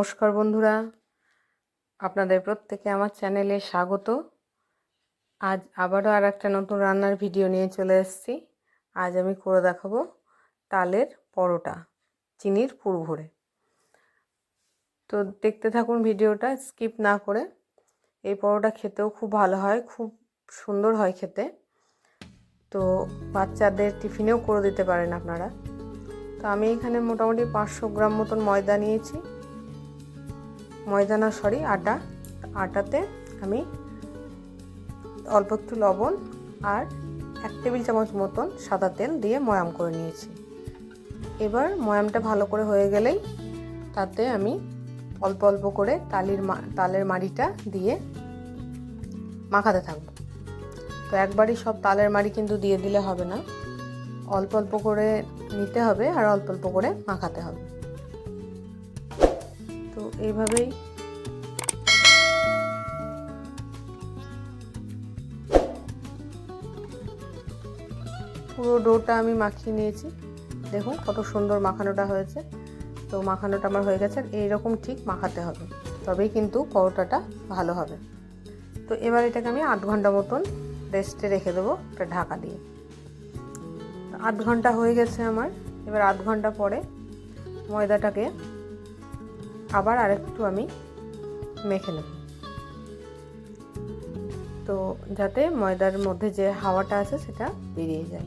নমস্কার বন্ধুরা। আপনাদের প্রত্যেকে আমার চ্যানেলে স্বাগত। আজ আবারও আর একটা নতুন রান্নার ভিডিও নিয়ে চলে এসেছি। আজ আমি করে দেখাবো তালের পরোটা, চিনির পুর ভরে। তো দেখতে থাকুন ভিডিওটা, স্কিপ না করে। এই পরোটা খেতেও খুব ভালো হয়, খুব সুন্দর হয় খেতে। তো বাচ্চাদের টিফিনেও করে দিতে পারেন আপনারা। তো আমি এখানে মোটামুটি পাঁচশো গ্রাম মতন ময়দা নিয়েছি। ময়দা না সরি আটা। আটাতে আমি অল্প একটু লবণ আর এক টেবিল চামচ মতন সাদা তেল দিয়ে ময়াম করে নিয়েছি। এবার ময়ামটা ভালো করে হয়ে গেলেই তাতে আমি অল্প অল্প করে তালির তালের মাড়িটা দিয়ে মাখাতে থাকব। তো একবারই সব তালের মাড়ি কিন্তু দিয়ে দিলে হবে না। অল্প অল্প করে নিতে হবে আর অল্প অল্প করে মাখাতে হবে। তো এইভাবেই পুরো ডোটা আমি মাখিয়ে নিয়েছি। দেখুন কত সুন্দর মাখানোটা হয়েছে। তো মাখানোটা আমার হয়ে গেছে এইরকম ঠিক মাখাতে হবে। তবেই কিন্তু পরোটাটা ভালো হবে। তো এবার এটাকে আমি আধ ঘণ্টা মতন রেস্টে রেখে দেবো একটা ঢাকা দিয়ে। আধ ঘণ্টা হয়ে গেছে আমার। এবার আধ ঘণ্টা পরে ময়দাটাকে আবার আরেকটু আমি মেখে নেব। তো যাতে ময়দার মধ্যে যে হাওয়াটা আছে সেটা বেরিয়ে যায়।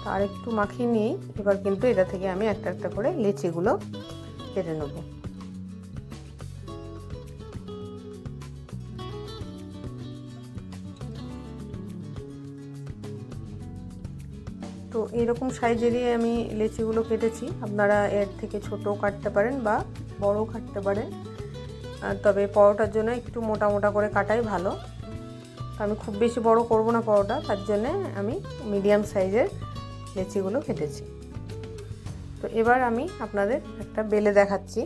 তো আরেকটু মাখিয়ে নিয়েই এবার কিন্তু এটা থেকে আমি একটা একটা করে লিচিগুলো কেটে নেব। তো এইরকম সাইজেরই আমি লেচিগুলো কেটেছি। আপনারা এর থেকে ছোটও কাটতে পারেন বা বড় কাটতে পারেন তবে পরোটার জন্য একটু মোটা মোটা করে কাটাই ভালো। আমি খুব বেশি বড় করব না পরোটা, তার জন্যে আমি মিডিয়াম সাইজের লেচিগুলো কেটেছি। তো এবার আমি আপনাদের একটা বেলে দেখাচ্ছি।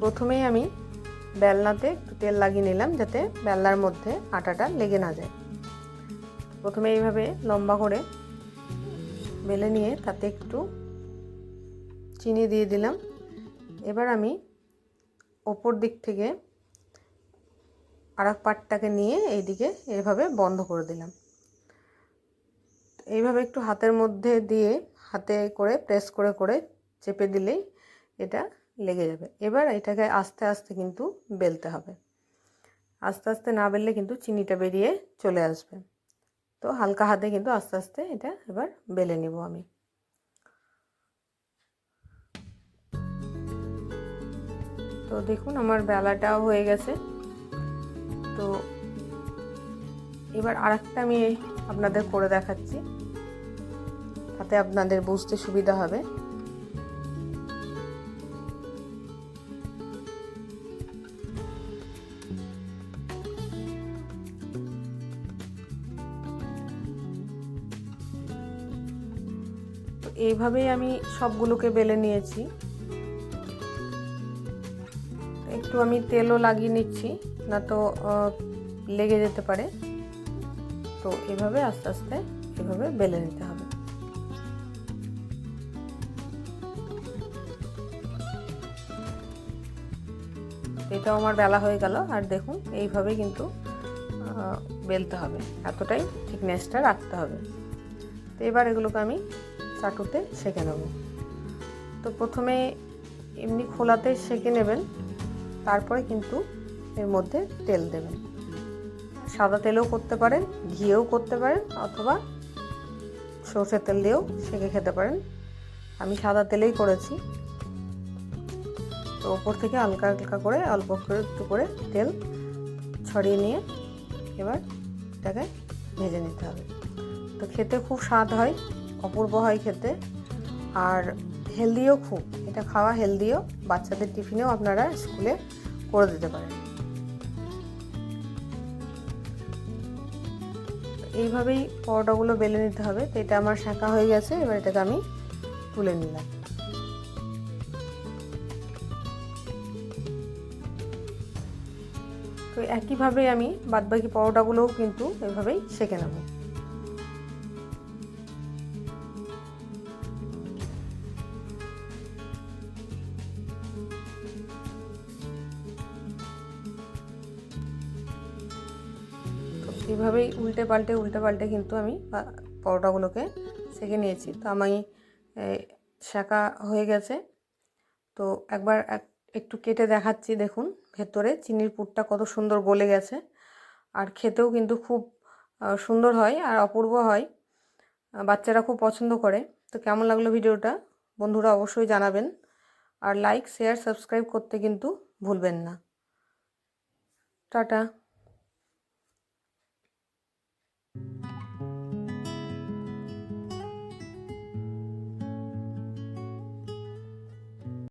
প্রথমেই আমি বেলনাতে একটু তেল লাগিয়ে নিলাম যাতে বেলনার মধ্যে আটাটা লেগে না যায়। প্রথমে এইভাবে লম্বা করে বেলে নিয়ে তাতে একটু চিনি দিয়ে দিলাম। এবার আমি ওপর দিক থেকে আর এক পাটটাকে নিয়ে এইদিকে এইভাবে বন্ধ করে দিলাম। এইভাবে একটু হাতের মধ্যে দিয়ে হাতে করে প্রেস করে করে চেপে দিলেই এটা লেগে যাবে। এবার এটাকে আস্তে আস্তে কিন্তু বেলতে হবে। আস্তে আস্তে না বেললে কিন্তু চিনিটা বেরিয়ে চলে আসবে। তো হালকা হাতে কিন্তু আস্তে আস্তে এটা এবার বেলে নেব আমি। তো দেখুন আমার বেলাটাও হয়ে গেছে। তো এবার আরেকটা আমি আপনাদের করে দেখাচ্ছি। তাতে আপনাদের বুঝতে সুবিধা হবে। এইভাবেই আমি সবগুলোকে বেলে নিয়েছি। একটু আমি তেলও লাগিয়ে নিচ্ছি, না তো লেগে যেতে পারে। তো এভাবে আস্তে আস্তে এভাবে বেলে নিতে হবে। এটাও আমার বেলা হয়ে গেল, আর দেখুন এইভাবে কিন্তু বেলতে হবে। এতটাই থিকনেসটা রাখতে হবে। তো এবার এগুলোকে আমি চাটুতে সেঁকে নেব। তো প্রথমে এমনি খোলাতে সেঁকে নেবেন, তারপরে কিন্তু এর মধ্যে তেল দেবেন। সাদা তেলেও করতে পারেন, ঘিয়েও করতে পারেন, অথবা সর্ষের তেল দিয়েও সেঁকে খেতে পারেন। আমি সাদা তেলেই করেছি। তো ওপর থেকে হালকা হালকা করে, অল্প করে একটু করে তেল ছড়িয়ে নিয়ে এবার এটাকে ভেজে নিতে হবে। তো খেতে খুব স্বাদ হয়। অপূর্ব হয় খেতে। আর হেলদিও খুব, এটা খাওয়া হেলদিও, বাচ্চাদের টিফিনেও আপনারা স্কুলে করে দিতে পারেন। এইভাবেই পরোটাগুলো বেলে নিতে হবে, তো এটা আমার শাঁকা হয়ে গেছে, এবার এটাকে আমি তুলে নিলাম। তো একইভাবে আমি বাদবাকি পরোটাগুলোও কিন্তু এভাবেই সেঁকে নেব। এইভাবেই উল্টে পাল্টে উল্টে পাল্টে কিন্তু আমি পরোটাগুলোকে সেঁকে নিয়েছি। তো আমি সেঁকা হয়ে গেছে। তো একবার এক- একটু কেটে দেখাচ্ছি, দেখুন, ভেতরে চিনির পুরটা কত সুন্দর গলে গেছে। আর খেতেও কিন্তু খুব সুন্দর হয় আর অপূর্ব হয়। বাচ্চারা খুব পছন্দ করে। তো কেমন লাগল ভিডিওটা? বন্ধুরা অবশ্যই জানাবেন। আর লাইক, শেয়ার, সাবস্ক্রাইব করতে কিন্তু ভুলবেন না। টাটা।